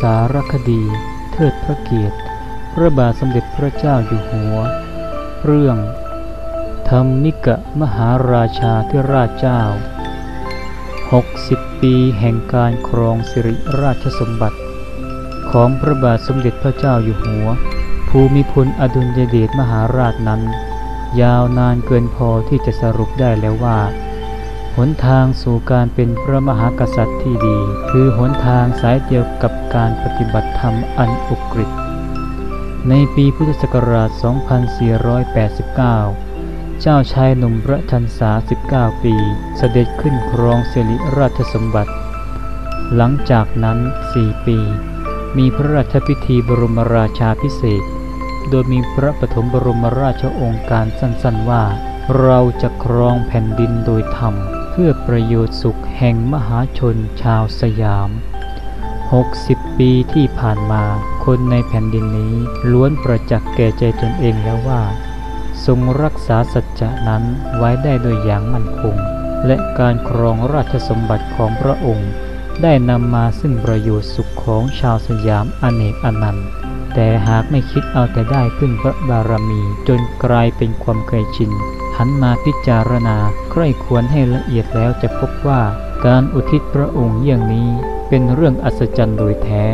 สารคดี เทิดพระเกียรติ พระบาทสมเด็จพระเจ้าอยู่หัว เรื่อง ธรรมิกะมหาราชาธิราชเจ้า 60 ปีแห่งการครองสิริราชสมบัติ ของพระบาทสมเด็จพระเจ้าอยู่หัว ภูมิพลอดุลยเดชมหาราชนั้น ยาวนานเกินพอที่จะสรุปได้แล้วว่า หนทางสู่การเป็นพระมหากษัตริย์ที่ดี คือหนทางสายเดียวกับการปฏิบัติธรรมอันอุกฤษในปีพุทธศักราช 2489 เจ้าชายหนุ่มพระชันษา 19 ปี เสด็จขึ้นครองสิริราชสมบัติ หลังจากนั้น 4 ปี มีพระราชพิธีบรมราชาพิเศษ โดยมีพระปฐมบรมราชองค์การสั้นๆว่า เราจะครองแผ่นดินโดยธรรม พื่อประโยชน์สุขแห่งมหาชนชาวสยาม 60 ปีที่ผ่านมาคนในแผ่นดินนี้ล้วนประจักษ์แก่ใจตนเองแล้วว่า ทรงรักษาสัจจะนั้นไว้ได้โดยอย่างมั่นคง และการครองราชสมบัติของพระองค์ได้นำมาซึ่งประโยชน์สุขของชาวสยามอเนกอนันต์ แต่หากไม่คิดเอาแต่ได้พึ่งพระบารมีจนกลายเป็นความเคยชิน หันมาพิจารณาใคร่ควรให้ละเอียดแล้วจะพบว่าการอุทิศพระองค์อย่างนี้เป็นเรื่องอัศจรรย์โดยแท้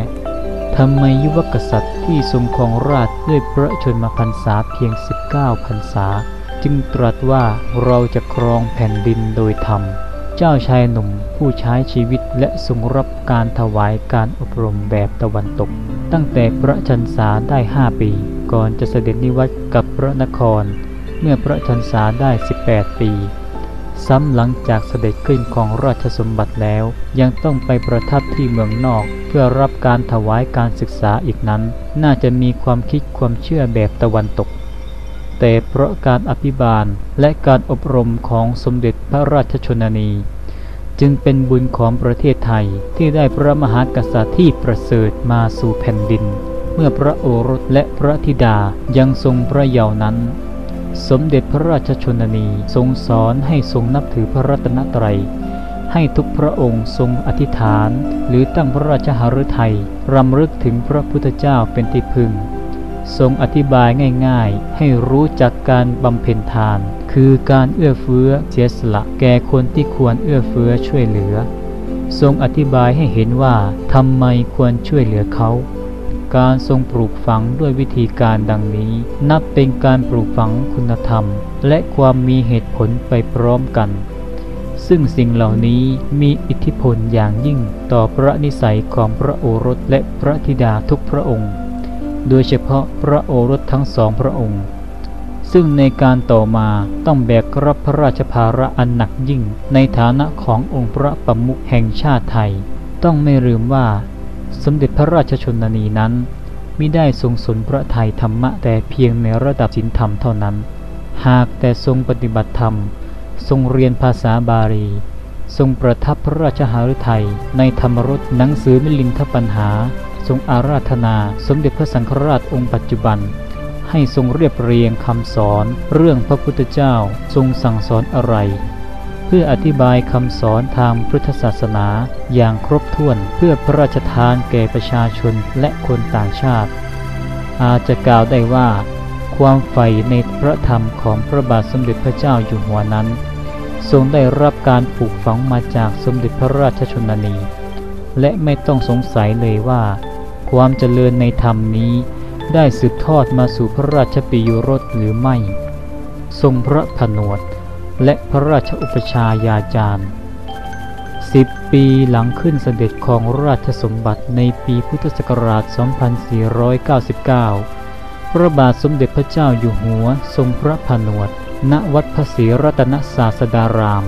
ทำไมยุวกษัตริย์ที่ทรงครองราชด้วยพระชนมพรรษาเพียง 19พรรษา จึงตรัสว่าเราจะครองแผ่นดินโดยธรรม เจ้าชายหนุ่มผู้ใช้ชีวิตและทรงรับการถวายการอบรมแบบตะวันตก ตั้งแต่พระชันษาได้ 5 ปี ก่อนจะเสด็จนิวัตกับพระนคร มื่อพระชันษาได้ 18 ปี ซ้ำหลังจากเสด็จขึ้นของราชสมบัติแล้ว ยังต้องไปประทับที่เมืองนอก เพื่อรับการถวายการศึกษาอีกนั้น น่าจะมีความคิดความเชื่อแบบตะวันตก แต่เพราะการอภิบาลและการอบรมของสมเด็จพระราชชนนี จึงเป็นบุญของประเทศไทยที่ได้พระมหากษัตริย์ที่ประเสริฐมาสู่แผ่นดิน เมื่อพระโอรสและพระธิดายังทรงพระเยาว์นั้น สมเด็จพระราชชนนีทรงสอนให้ทรงนับถือพระรัตนตรัย ให้ทุกพระองค์ทรงอธิษฐาน หรือตั้งพระราชหฤทัยรำลึกถึงพระพุทธเจ้าเป็นที่พึ่ง ทรงอธิบายง่ายๆ ให้รู้จักการบำเพ็ญทาน คือการเอื้อเฟื้อเสียสละแก่คนที่ควรเอื้อเฟื้อช่วยเหลือ ทรงอธิบายให้เห็นว่าทำไมควรช่วยเหลือเขา การทรงปลูกฝังด้วยวิธีการดังนี้ นับเป็นการปลูกฝังคุณธรรม และความมีเหตุผลไปพร้อมกัน ซึ่งสิ่งเหล่านี้มีอิทธิพลอย่างยิ่งต่อพระนิสัยของพระโอรสและพระธิดาทุกพระองค์ โดยเฉพาะพระโอรสทั้งสองพระองค์ ซึ่งในการต่อมาต้องแบกรับพระราชภาระอันหนักยิ่งในฐานะขององค์พระประมุขแห่งชาติไทย ต้องไม่ลืมว่า สมเด็จพระราชชนนีนั้นมิได้ทรงสนพระไทยธรรมะแต่เพียงในระดับศีลธรรมเท่านั้น หากแต่ทรงปฏิบัติธรรม ทรงเรียนภาษาบาลี ทรงประทับพระราชหฤทัยในธรรมรสหนังสือมิลินทปัญหา ทรงอาราธนาสมเด็จพระสังฆราชองค์ปัจจุบัน ให้ทรงเรียบเรียงคำสอน เรื่องพระพุทธเจ้าทรงสั่งสอนอะไร พื่ออธิบายคำสอนทางพุทธศาสนาอย่างครบถ้วนเพื่อพระราชทานแก่ประชาชนและคนต่างชาติ อาจจะกล่าวได้ว่า ความใฝ่ในพระธรรมของพระบาทสมเด็จพระเจ้าอยู่หัวนั้น ทรงได้รับการปลูกฝังมาจากสมเด็จพระราชชนนี และไม่ต้องสงสัยเลยว่า ความเจริญในธรรมนี้ได้สืบทอดมาสู่พระราชปิยรสหรือไม่ ทรงพระผนวด และพระราชอุปชายาจารย์สิบปีหลังขึ้นเสด็จของราชสมบัติในปีพุทธศักราช 2499 พระบาทสมเด็จพระเจ้าอยู่หัวทรงพระผนวด ณ วัดพระศรีรัตนศาสดาราม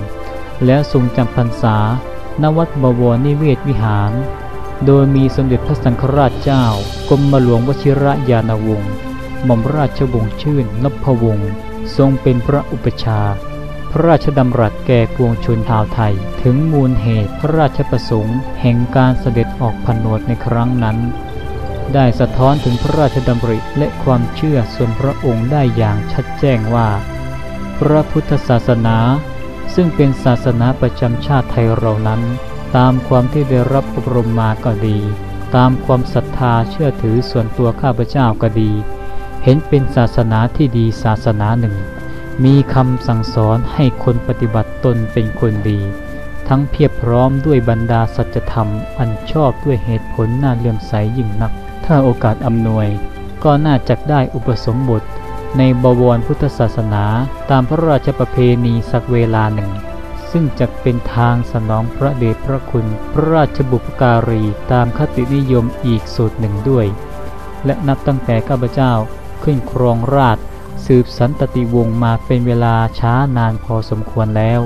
แล้วทรงจำพรรษา ณ วัดบวรนิเวศวิหาร โดยมีสมเด็จพระสังฆราชเจ้ากรมหลวงวชิระยานวงศ์หม่อมราชวงศ์ชื่นนพวงศ์ทรงเป็นพระอุปชา พระราชดำรัสแก่ปวงชนชาวไทย ถึงมูลเหตุพระราชประสงค์แห่งการเสด็จออกผนวดในครั้งนั้น ได้สะท้อนถึงพระราชดำริและความเชื่อส่วนพระองค์ได้อย่างชัดแจ้งว่า พระพุทธศาสนา ซึ่งเป็นศาสนาประจำชาติไทยเรานั้น ตามความที่ได้รับอบรมมาก็ดี ตามความศรัทธาเชื่อถือส่วนตัวข้าพเจ้าก็ดี เห็นเป็นศาสนาที่ดีศาสนาหนึ่ง มีคำสั่งสอนให้คนปฏิบัติตนเป็นคนดี ทั้งเพียบพร้อมด้วยบรรดาสัจธรรม อันชอบด้วยเหตุผลน่าเลื่อมใสยิ่งนัก ถ้าโอกาสอำนวย ก็น่าจะได้อุปสมบท ในบวรพุทธศาสนาตามพระราชประเพณีสักเวลาหนึ่ง ซึ่งจะเป็นทางสนองพระเดชพระคุณพระราชบุพการีตามคตินิยมอีกสูตรหนึ่งด้วย และนับตั้งแต่ข้าพเจ้าขึ้นครองราช สืบสันตติวงศ์มาเป็นเวลาช้านานพอสมควรแล้ว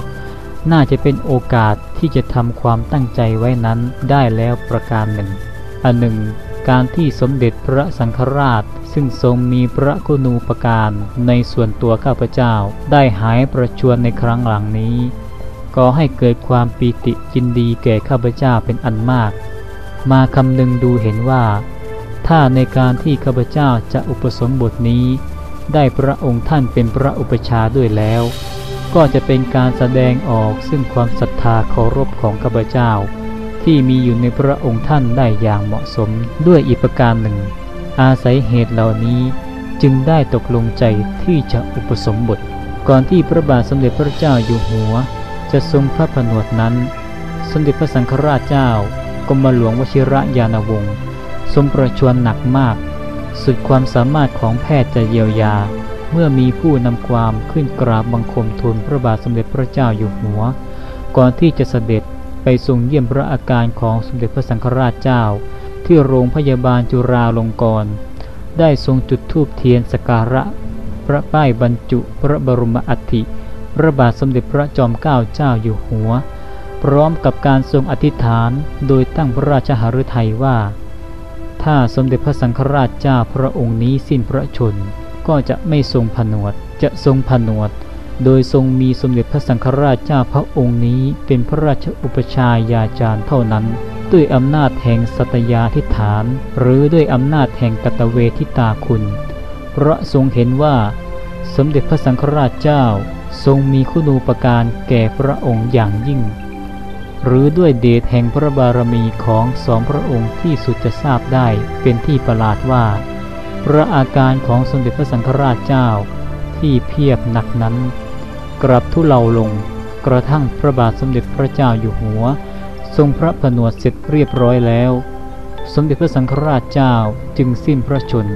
น่าจะเป็นโอกาสที่จะทำความตั้งใจไว้นั้นได้แล้วประการหนึ่ง อันหนึ่ง การที่สมเด็จพระสังฆราช ซึ่งทรงมีพระคุณูปการในส่วนตัวข้าพเจ้าได้หายประชวรในครั้งหลังนี้ก็ให้เกิดความปีติยินดีแก่ข้าพเจ้าเป็นอันมาก มาคำนึงดูเห็นว่า ถ้าในการที่ข้าพเจ้าจะอุปสมบทนี้ ได้พระองค์ท่านเป็นพระอุปชาด้วยแล้ว ก็จะเป็นการแสดงออกซึ่งความศรัทธาเคารพของข้าพเจ้า ที่มีอยู่ในพระองค์ท่านได้อย่างเหมาะสมด้วยอีกประการหนึ่ง อาศัยเหตุเหล่านี้จึงได้ตกลงใจที่จะอุปสมบท ก่อนที่พระบาทสมเด็จพระเจ้าอยู่หัว จะทรงพระผนวดนั้น สมเด็จพระสังฆราชเจ้ากรมหลวงวชิระยานวงศ์ทรงประชวรหนักมาก สุดความสามารถของแพทย์จะเยียวยา เมื่อมีผู้นำความขึ้นกราบบังคมทูลพระบาทสมเด็จพระเจ้าอยู่หัว ก่อนที่จะเสด็จไปทรงเยี่ยมพระอาการของสมเด็จพระสังฆราชเจ้า ที่โรงพยาบาลจุฬาลงกรณ์ได้ทรงจุดธูปเทียนสกการะ พระป้ายบรรจุพระบรมอัฐิพระบาทสมเด็จพระจอมเกล้าเจ้าอยู่หัว พร้อมกับการทรงอธิษฐานโดยตั้งพระราชหฤทัยว่า ถ้าสมเด็จพระสังฆราชเจ้าพระองค์นี้สิ้นพระชน ก็จะไม่ทรงผนวด จะทรงผนวด โดยทรงมีสมเด็จพระสังฆราชเจ้าพระองค์นี้เป็นพระราชอุปชายาจารย์เท่านั้น ด้วยอำนาจแห่งสัตยาธิฐาน หรือด้วยอำนาจแห่งกตเวทิตาคุณ เพราะทรงเห็นว่า สมเด็จพระสังฆราชเจ้า ทรงมีคุณูปการแก่พระองค์อย่างยิ่ง หรือด้วยเดชแห่งพระบารมีของสองพระองค์ที่สุดจะทราบได้เป็นที่ประหลาดว่า พระอาการของสมเด็จพระสังฆราชเจ้าที่เพียบหนักนั้น กลับทุเลาลงกระทั่งพระบาทสมเด็จพระเจ้าอยู่หัว ทรงพระผนวดเสร็จเรียบร้อยแล้ว สมเด็จพระสังฆราชเจ้าจึงสิ้นพระชน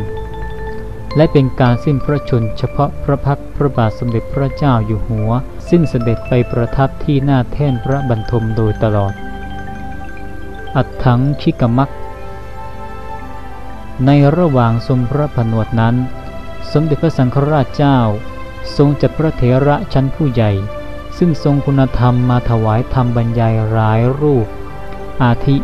และเป็นการสิ้นพระชนเฉพาะพระพักตร์พระบาทสมเด็จพระเจ้าอยู่หัว ซึ่งเสด็จไปประทับที่หน้าแท่นพระบรรทมโดยตลอด อัดถังคิกมัก ในระหว่างทรงพระผนวดนั้น สมเด็จพระสังฆราชเจ้า ทรงจัดพระเถระชั้นผู้ใหญ่ ซึ่งทรงคุณธรรมมาถวายธรรมบรรยายหลายรูป อาทิ